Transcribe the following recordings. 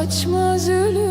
Kaçmaz ölüm.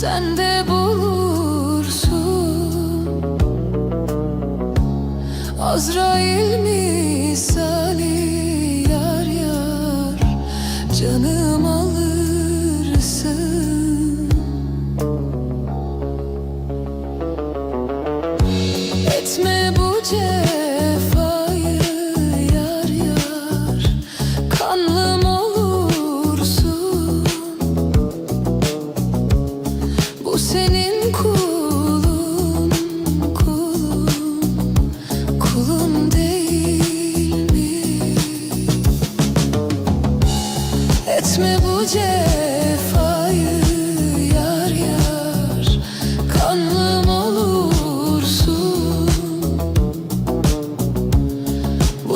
Sen de bulursun. Azrail misal.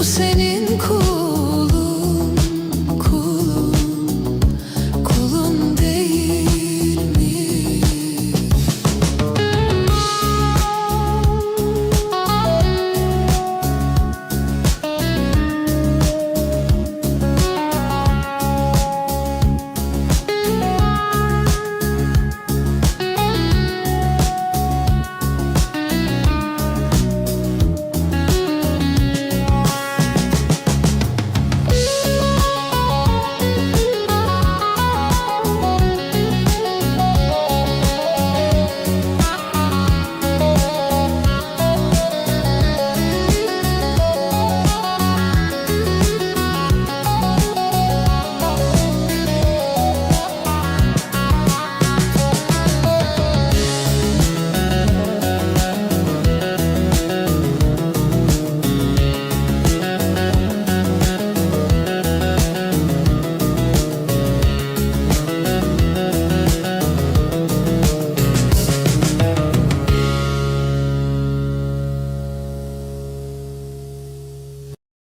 Senin kulun